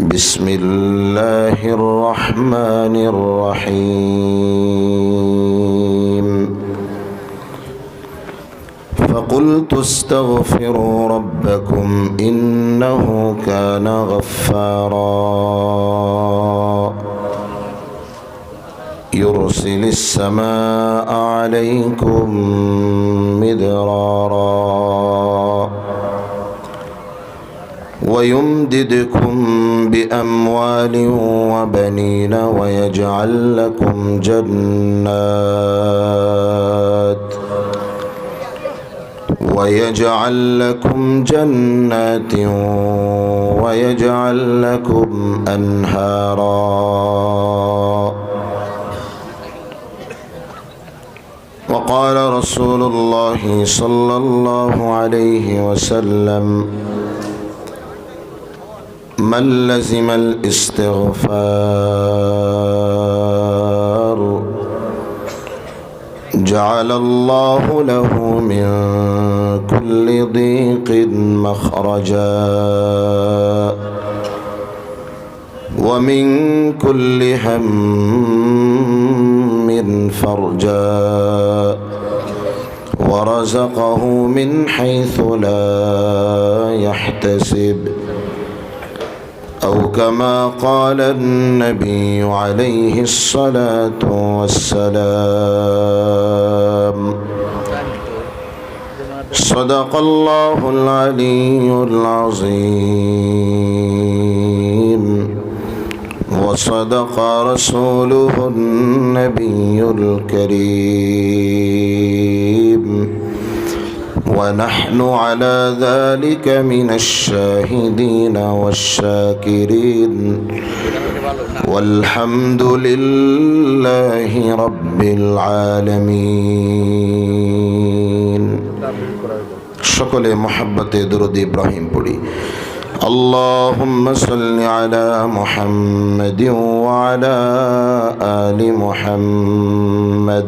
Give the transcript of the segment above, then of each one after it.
بسم الله الرحمن الرحيم. فقلت استغفروا ربكم إنه كان غفارا. يرسل السماء عليكم مدرارا. ويمددكم بأموال وبنين ويجعل لكم جنات ويجعل لكم جنات ويجعل لكم أنهارا وقال رسول الله صلى الله عليه وسلم من لزم الاستغفار جعل الله له من كل ضيق مخرجا ومن كل هم فرجا ورزقه من حيث لا يحتسب أو كما قال النبي عليه الصلاة والسلام. صدق الله العلي العظيم. وصدق رسوله النبي الكريم. ونحن على ذلك من الشاهدين والشاكرين والحمد لله رب العالمين সকলে মহাব্বতে দরুদ ইব্রাহিম পড়ি اللهم صل على محمد وعلى آل محمد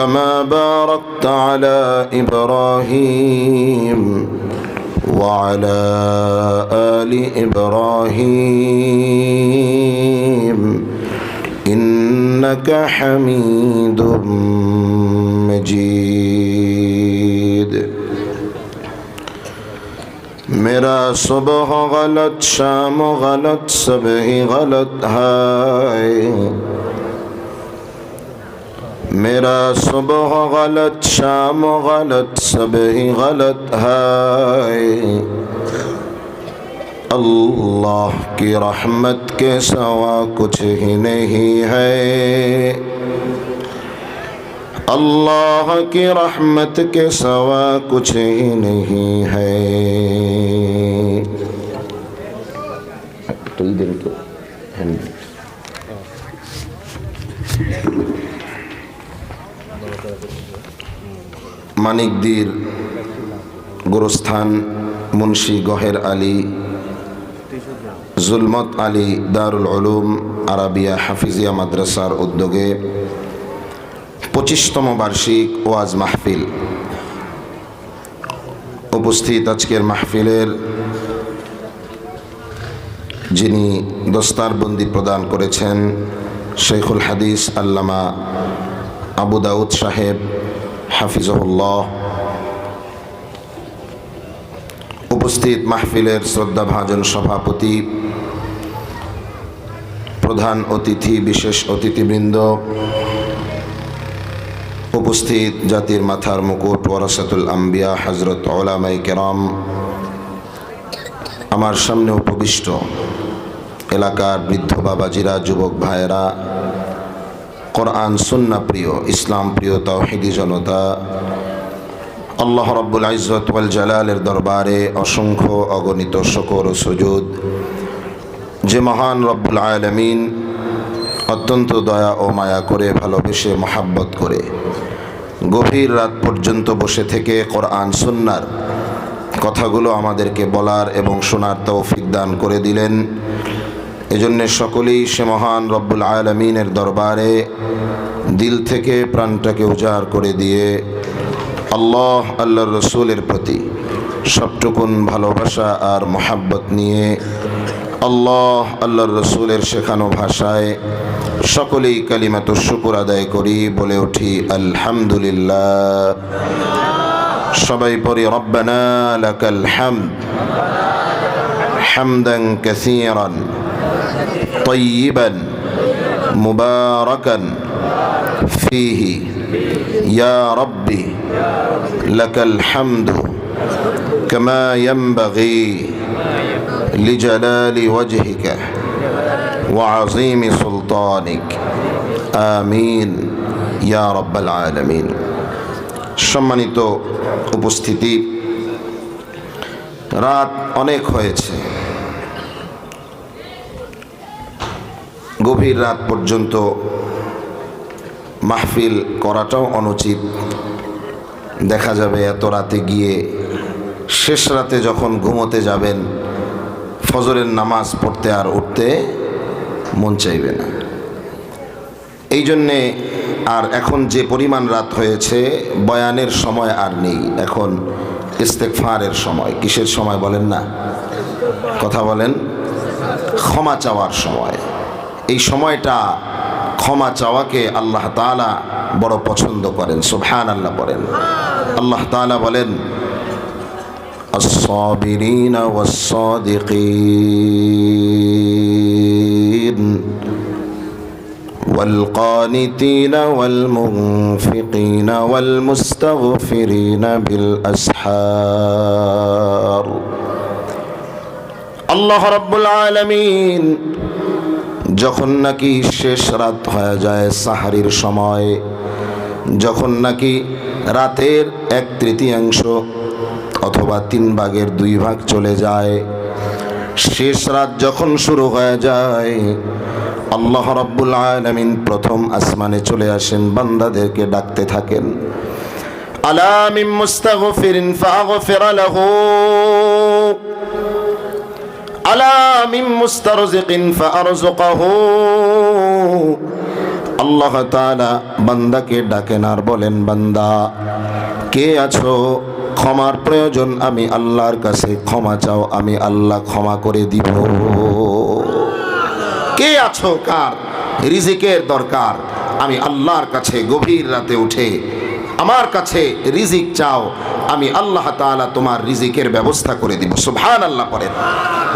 كما باركت على إبراهيم وعلى آل إبراهيم. إنك حميد مجيد. میرا صبح غلط شام غلط صبح غلط ہے میرا صبح غلط شام غلط سب ہی غلط ہے اللہ کی رحمت کے سوا کچھ ہی نہیں ہے۔ اللہ کی رحمت کے سوا کچھ ہی نہیں ہے۔ মানিকদির গোরস্থান মুন্সি গহের আলী, জুলমত আলী দারুল উলুম, আরাবিয়া হাফিজিয়া মাদ্রাসার উদ্যোগে পঁচিশতম বার্ষিক ওয়াজ মাহফিল। উপস্থিত আজকের মাহফিলের যিনি দস্তারবন্দি প্রদান করেছেন শেখুল হাদিস আল্লামা আবু দাউদ সাহেব হাফিজহুল্লাহ। উপস্থিত মাহফিলের শ্রদ্ধাভাজন সভাপতি, প্রধান অতিথি, বিশেষ অতিথিবৃন্দ, উপস্থিত জাতির মাথার মুকুট, ওয়ারাসাতুল আম্বিয়া হজরত ওলামাই কেরাম, আমার সামনে উপবিষ্ট এলাকার বৃদ্ধ বাবাজিরা, যুবক ভাইয়েরা কোরআন, সুন্না প্রিয়, ইসলাম প্রিয়, তাওহিদি জনতা, আল্লাহ রব্বুল ইজত ওয়াল জালালের দরবারে অসংখ্য অগণিত শকর ও সুজুদ। যে মহান রব্বুল আলমিন অত্যন্ত দয়া ও মায়া করে, ভালোবেসে, মহাব্বত করে গভীর রাত পর্যন্ত বসে থেকে কোরআন, সুন্নার কথাগুলো আমাদেরকে বলার এবং শোনার তৌফিক দান করে দিলেন। এজন্যে সকলেই সে মহান রব্বুল আলমিনের দরবারে দিল থেকে প্রাণটাকে উজাড় করে দিয়ে আল্লাহ আল্লাহর রসুলের প্রতি সবটুকুন ভালোবাসা আর মোহাব্বত নিয়ে আল্লাহ আল্লাহর রসুলের শেখানো ভাষায় সকলেই কালিমাত শুকুর আদায় করি, বলে উঠি, আলহামদুলিল্লাহ। সবাই পড়ি, রব্বানা লাকাল হামদ হামদান طيبا مباركا فيه يا ربي لك الحمد كما ينبغي لجلال وجهك وعظيم سلطانك آمين يا رب العالمين সম্মানিত উপস্থিতি রাত অনেক হয়েছে গভীর রাত পর্যন্ত মাহফিল করাটাও অনুচিত। দেখা যাবে এত রাতে গিয়ে শেষ রাতে যখন ঘুমোতে যাবেন, ফজরের নামাজ পড়তে আর উঠতে মন চাইবে না। এই জন্যে আর এখন যে পরিমাণ রাত হয়েছে, বয়ানের সময় আর নেই। এখন ইস্তেকফারের সময়। কিসের সময় বলেন না? কথা বলেন, ক্ষমা চাওয়ার সময়। এই সময়টা ক্ষমা চাওয়াকে আল্লাহ তালা বড় পছন্দ করেন সুবহান আল্লাহ বলেন আল্লাহ তালা বলেন الصابرين والصادقين والقانتين والمنفقين والمستغفرين بالأسحار الله رب العالمين যখন নাকি শেষ রাত হয়ে যায় সাহারির সময়, যখন নাকি রাতের এক তৃতীয়াংশ অথবা তিন ভাগের দুই ভাগ চলে যায়, শেষ রাত যখন শুরু হয়ে যায়, আল্লাহ রব্বুল আলমিন প্রথম আসমানে চলে আসেন, বান্দাদেরকে ডাকতে থাকেন। আলামিম মুস্তাগফিরিন ফাগফির লাহু আল্লাহ বান্দাকে ডাকেন আর বলেন, বান্দা, কে আছো? ক্ষমার প্রয়োজন, আমি আল্লাহর কাছে ক্ষমা চাও, আমি আল্লাহ ক্ষমা করে দিব। কে আছো? কার? রিজিকের দরকার। আমি আল্লাহর কাছে গভীর রাতে উঠে আমার কাছে রিজিক চাও আমি আল্লাহ তাআলা তোমার রিজিকের ব্যবস্থা করে দিব। সুবহান আল্লাহ পড়েন।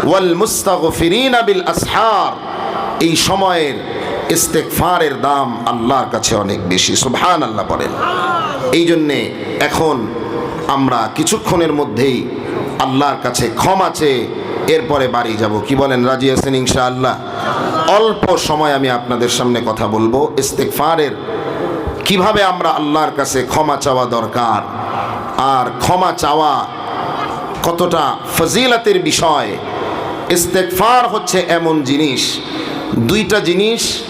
ওয়াল মুস্তাগফিরিনা বিল আসহার। এই সময়ের ইস্তেগফারের দাম আল্লাহর কাছে অনেক বেশি। সুবহান আল্লাহ পড়েন। এই জন্যে এখন আমরা কিছুক্ষণের মধ্যেই আল্লাহর কাছে ক্ষমা চেয়ে এরপরে বাড়ি যাব। কি বলেন, রাজি আছেন ইনশাআল্লাহ? অল্প সময় আমি আপনাদের সামনে কথা বলব। ইস্তেকফারের কীভাবে আমরা আল্লাহর কাছে ক্ষমা চাওয়া দরকার? আর ক্ষমা চাওয়া কতটা ফজিলাতের বিষয়। ইস্তেকফার হচ্ছে এমন জিনিস, দুইটা জিনিস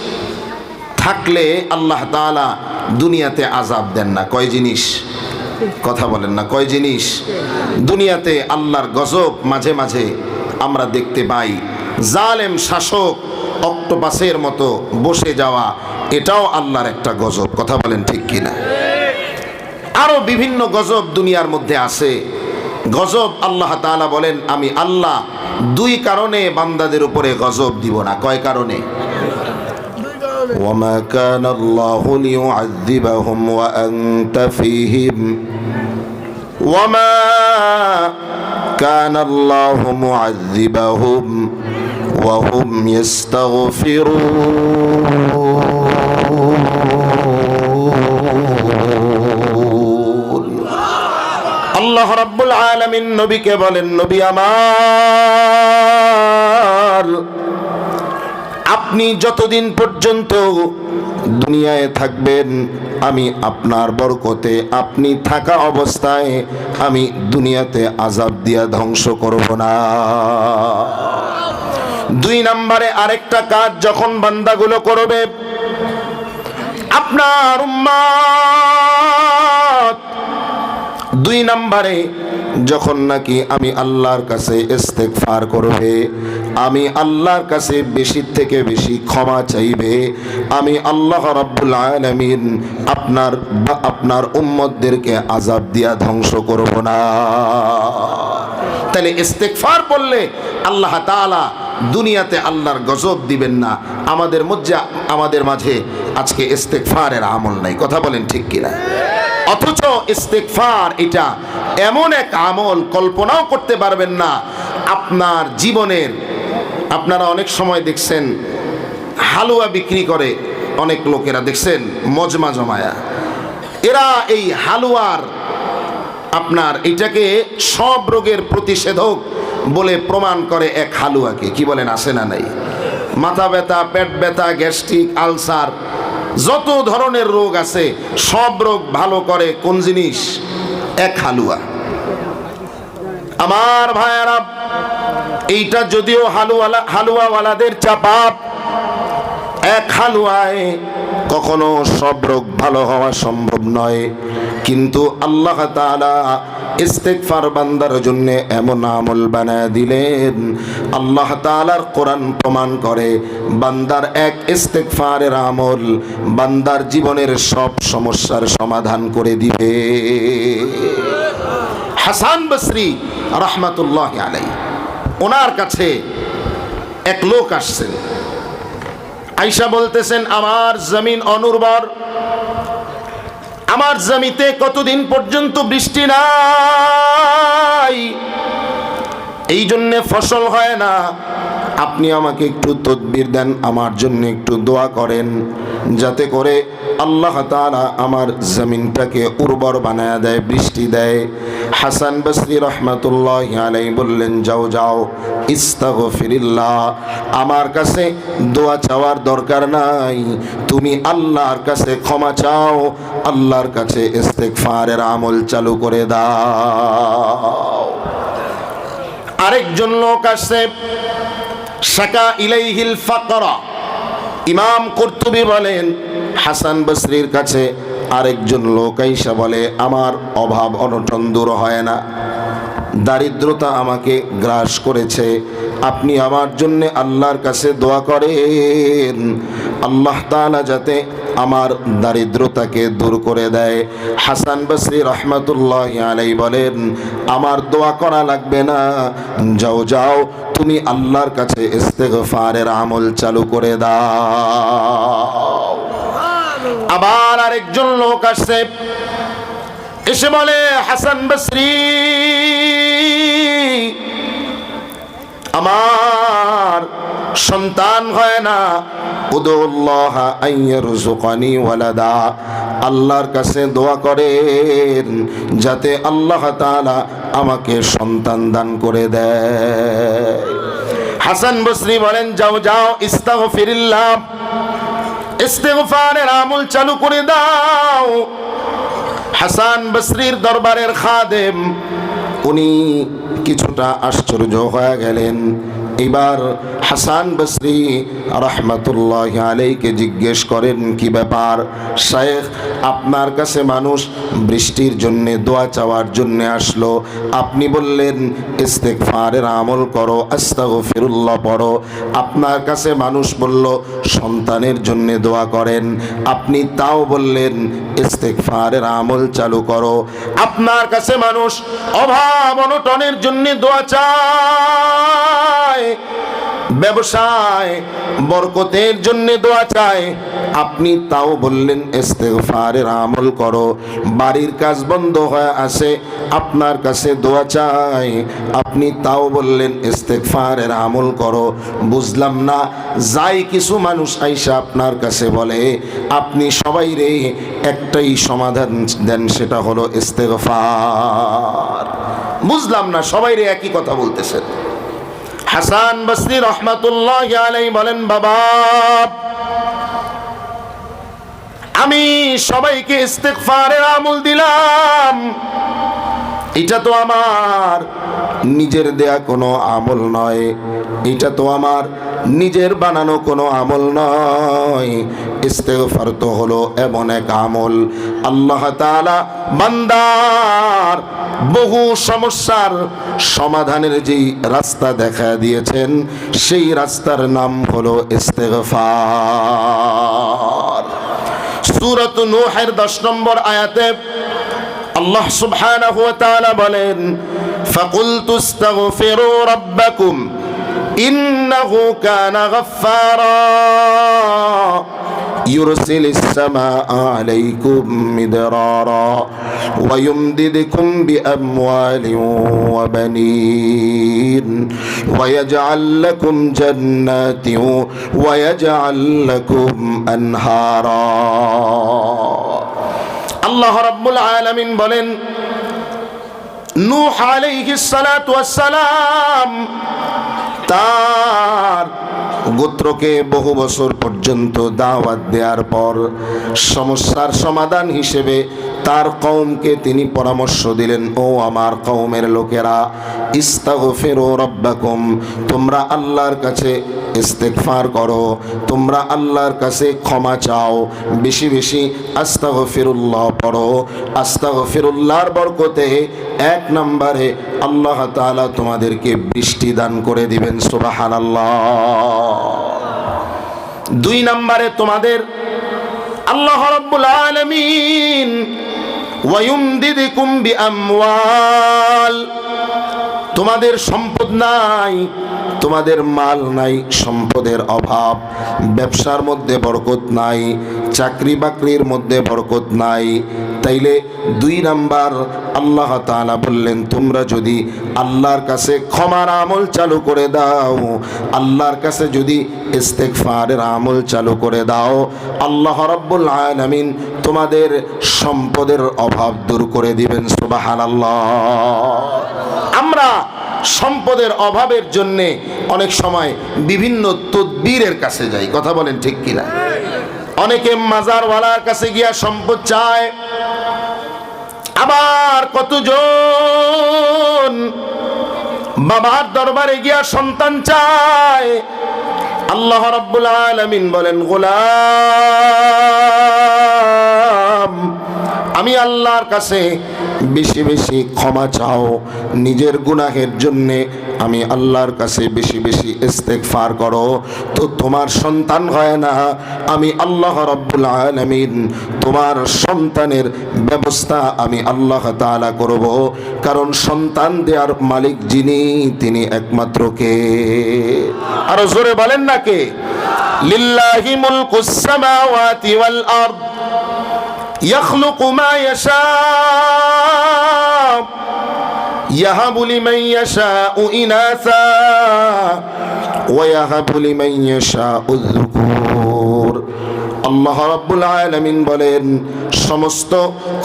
থাকলে আল্লাহ তাআলা দুনিয়াতে আজাব দেন না। কয় জিনিস? কথা বলেন না, কয় জিনিস? দুনিয়াতে আল্লাহর গজব মাঝে মাঝে আমরা দেখতে পাই। জালেম শাসক অক্টোপাসের মতো বসে যাওয়া, এটাও আল্লাহর একটা গজব। কথা বলেন ঠিক কিনা? আরও বিভিন্ন গজব দুনিয়ার মধ্যে আছে গজব আল্লাহ তাআলা বলেন আমি আল্লাহ দুই কারণে বান্দাদের উপরে গজব দিব না কয় কারণে وما كان الله ليعذبهم وأنت فيهم وما كان الله معذبهم وهم يستغفرون আল্লাহ রাব্বুল আলামিন নবীকে বলেন, নবী আমার, আপনি যতদিন পর্যন্ত দুনিয়ায় থাকবেন, আমি আপনার বরকতে, আপনি থাকা অবস্থায় আমি দুনিয়াতে আজাব দিয়া ধ্বংস করব না। দুই নম্বরে আরেকটা কাজ, যখন বান্দাগুলো করবে, আপনার উম্মাত দুই নম্বরে, যখন নাকি আমি আল্লাহর কাছে ইস্তেগফার করবে, আমি আল্লাহর কাছে বেশি থেকে বেশি ক্ষমা চাইবে, আমি আল্লাহ রাব্বুল আলামিন আপনার বা আপনার উম্মতদেরকে আজাব দিয়া ধ্বংস করব না। তাহলে ইস্তেগফার বললে আল্লাহ তাআলা দুনিয়াতে আল্লাহর গজব দিবেন না, আমাদের মধ্যে, আমাদের মাঝে আজকে ইস্তেগফারের আমল নাই। কথা বলেন ঠিক কিনা? অথচ ইস্তেগফার এটা এমন এক আমল, কল্পনাও করতে পারবেন না। আপনার জীবনের, আপনারা অনেক সময় দেখছেন, হালুয়া বিক্রি করে অনেক লোকেরা, দেখছেন, মজমা জমায়া। এরা এই হালুয়ার আপনার এটাকে সব রোগের প্রতিষেধক বলে প্রমাণ করে এক হালুয়াকে। কি বলেন আসে না নাই? মাথা ব্যথা, পেট ব্যথা, গ্যাস্ট্রিক, আলসার যত ধরনের রোগ আছে, সব রোগ ভালো করে কোন জিনিস? এক হালুয়া। আমার ভাইয়ারা, এইটা যদিও হালুয়ালা হালুয়াওয়ালাদের চাপাপ এক হালুয়ায় কখনো সব রোগ ভালো হওয়া সম্ভব নয়। কিন্তু আল্লাহ তাআলা ইস্তেগফার বান্দার জন্য এমন আমল বানায় দিলেন। আল্লাহ তাআলার কোরআন প্রমাণ করে, বান্দার এক ইস্তেগফারের আমল বান্দার জীবনের সব সমস্যার সমাধান করে দিবে। হাসান বসরি রহমাতুল্লাহ আলাই ওনার কাছে এক লোক আসছেন। আইসা বলতেছেন, আমার জমিন অনুর্বর। আমার জমিতে কতদিন পর্যন্ত বৃষ্টি নাই? এই জন্যে ফসল হয় না। আপনি আমাকে একটু তদবির দেন, আমার জন্য একটু দোয়া করেন, যাতে করে আল্লাহ তাআলা আমার জমিনটাকে উর্বর বানায় দেয়, বৃষ্টি দেয়। হাসান বসরি রহমাতুল্লাহ আলাই বললেন, যাও যাও, ইস্তাগফিরিল্লাহ। আমার কাছে দোয়া চাওয়ার দরকার নাই। তুমি আল্লাহর কাছে ক্ষমা চাও, আল্লাহর কাছে ইস্তেগফারের আমল চালু করে দাও। আরেকজন লোক আসছে, শাকা ইলাইহিল ফাকরা। ইমাম কর্তুবি বলেন, হাসান বসরির কাছে আরেকজন লোক আইসা বলে, আমার অভাব অনটন দূর হয় না। দারিদ্রতা আমাকে গ্রাস করেছে। আপনি আমার জন্যে আল্লাহর কাছে দোয়া করেন। আল্লাহ তাআলা যাতে আমার দারিদ্রতাকে দূর করে দেয়। হাসান বসরি রহমতুল্লাহ আলাই বলেন, আমার দোয়া করা লাগবে না। যাও যাও, তুমি আল্লাহর কাছে ইস্তেগফারের আমল চালু করে দাও। আবার আরেকজন লোক আসছে, এসে বলে, হাসান বসরি, আমার সন্তান হয় না। ওয়ালাদা। আল্লাহর কাছে দোয়া করেন যাতে আল্লাহ তাআলা আমাকে সন্তান দান করে দেয়। হাসান বসরি বলেন, যাও যাও, ইস্তাগফিরিল্লাহ। ইস্তেগফারের আমল চালু করে দাও। হাসান বসরির দরবারের খাদেম, উনি কিছুটা আশ্চর্য হয়ে গেলেন। এবার হাসান বসরি রহমতুল্লাহ আলাইকে জিজ্ঞেস করেন, কি ব্যাপার শেখ আপনার কাছে মানুষ বৃষ্টির জন্যে, দোয়া চাওয়ার জন্য আসলো? আপনি বললেন ইস্তেকফারের আমল করো, আস্তাগফিরুল্লাহ পড়ো। আপনার কাছে মানুষ বলল, সন্তানের জন্য দোয়া করেন। আপনি তাও বললেন ইস্তেকফারের আমল চালু করো। আপনার কাছে মানুষ অভাব, অনটনের জন্য দোয়া চায়। ব্যবসায় বরকতের জন্য দোয়া চায়। আপনি তাও বললেন, ইস্তেগফারের আমল করো। বাড়ির কাজ বন্ধ হয়ে আসে আপনার কাছে দোয়া আপনি তাও বললেন আমল করো। বুঝলাম না, যাই কিছু মানুষ আইসা আপনার কাছে বলে, আপনি সবাই রে একটাই সমাধান দেন, সেটা হলো ইস্তেগফার। বুঝলাম না, সবাই রে একই কথা বলতেছেন। হাসান বসরি রহমাতুল্লাহ আলাই বলেন, বাবা, আমি সবাইকে ইস্তেকফারের আমল দিলাম। এটা তো আমার নিজের দেয়া কোনো আমল নয়। এটা তো আমার নিজের বানানো কোনো আমল নয়। ইস্তেগফার তো হলো এমন এক আমল। আল্লাহ তাআলা বান্দার বহু সমস্যার সমাধানের যেই রাস্তা দেখা দিয়েছেন, সেই রাস্তার নাম হলো ইস্তেগফার। সূরাত নূহের 10 নম্বর আয়াতে আল্লাহ সুবহানাহু ওয়া তাআলা বলেন, ফাকুলতু ইস্তাগফিরু রাব্বাকুম। ইন্নাহু কানা গাফফারা يرسل السماء عليكم مدرارا ويمددكم بأموال وبنين ويجعل لكم جنات ويجعل لكم أنهارا আল্লাহ রাব্বুল আলামিন বলেন নূহ আলাইহিস সালাতু ওয়াসসালাম তার গোত্রকে বহু বছর পর্যন্ত দাওয়াত দেওয়ার পর সমস্যার সমাধান হিসেবে তার কৌমকে তিনি পরামর্শ দিলেন, ও আমার কৌমের লোকেরা, ইস্তাগফিরু রাব্বাকুম, তোমরা আল্লাহর কাছে ইস্তেকফার করো, তোমরা আল্লাহর কাছে ক্ষমা চাও, বেশি বেশি আস্তাগফিরুল্লাহ পড়ো। আস্তাগফিরুল্লাহর বরকতে এক নম্বরে আল্লাহ তাআলা তোমাদেরকে বৃষ্টি দান করে দিবেন, সুবহানাল্লাহ। দুই নম্বরে তোমাদের আল্লাহ রাব্বুল আলামিন তোমাদের সম্পদ নাই, তোমাদের মাল নাই, সম্পদের অভাব, ব্যবসার মধ্যে বরকত নাই চাকরি বাকরির মধ্যে বরকত নাই। তাইলে দুই নাম্বার আল্লাহ তাআলা বললেন, তোমরা যদি আল্লাহর কাছে ক্ষমার আমল চালু করে দাও, আল্লাহর কাছে যদি ইস্তেগফারের আমল চালু করে দাও, আল্লাহ রাব্বুল আলামিন তোমাদের সম্পদের অভাব দূর করে দিবেন, সুবহানাল্লাহ। আমরা সম্পদের অভাবের জন্যে অনেক সময় বিভিন্ন তদবীরের কাছে যাই। কথা বলেন ঠিক কিনা? অনেকে মাজারওয়ালার কাছে গিয়া সম্পদ চায়। আবার কতজন বাবার দরবারে গিয়া সন্তান চায়। আল্লাহ রাব্বুল আলামিন বলেন, গোলাম, আমি আল্লাহর কাছে বেশি বেশি ক্ষমা চাও। নিজের গুনাহের জন্যে আমি আল্লাহর কাছে বেশি বেশি ইস্তেকফার করো। তো তোমার সন্তান হয় না, আমি আল্লাহ রব্বুল আলমিন তোমার সন্তানের ব্যবস্থা আমি আল্লাহ তালা করব। কারণ সন্তান দেওয়ার মালিক যিনি, তিনি একমাত্র কে? আরও জোরে বলেন না কে? লিল্লাহি মুলকুস সামাওয়াতি ওয়াল আরদ মা يهب لمن يشاء إناثا ويهب لمن يشاء الذكور. আল্লাহ রাব্বুল আলামিন বলেন, সমস্ত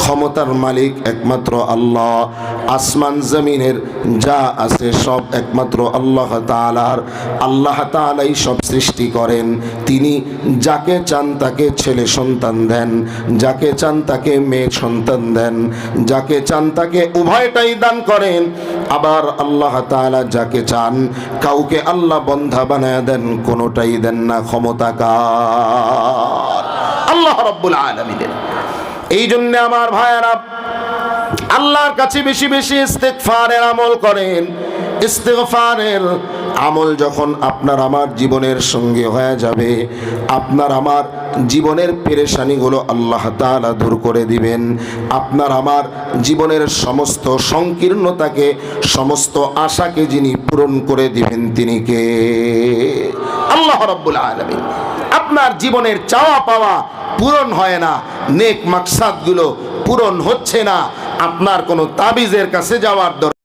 ক্ষমতার মালিক একমাত্র আল্লাহ, আসমান, জমিনের যা আছে সব একমাত্র আল্লাহ তাআলার। আল্লাহ তাআলাই সব সৃষ্টি করেন। তিনি যাকে চান তাকে ছেলে সন্তান দেন, যাকে চান তাকে মেয়ে সন্তান দেন, যাকে চান তাকে উভয়টাই দান করেন। আবার আল্লাহ তাআলা যাকে চান, কাউকে আল্লাহ বন্ধা বানায় দেন, কোনোটাই দেন না ক্ষমতাকার আল্লাহ রব্বুল আলমিনের। এই জন্য আমার ভাইয়ারা, আল্লাহর কাছে বেশি বেশি ইস্তেগফারের আমল করেন। ইস্তেগফারের আমল যখন আপনার আমার জীবনের সঙ্গে হয়ে যাবে, আপনার আমার জীবনের পেরেশানিগুলো আল্লাহ তাআলা দূর করে দিবেন। আপনার আমার জীবনের সমস্ত সংকীর্ণতাকে, সমস্ত আশাকে যিনি পূরণ করে দিবেন তিনি কে? আল্লাহ রব্বুল আলামিন। আপনার জীবনের চাওয়া পাওয়া পূরণ হয় না। নেক মাকসাদগুলো পূরণ হচ্ছে না। আপনার কোনো তাবিজের কাছে যাওয়ার দরকার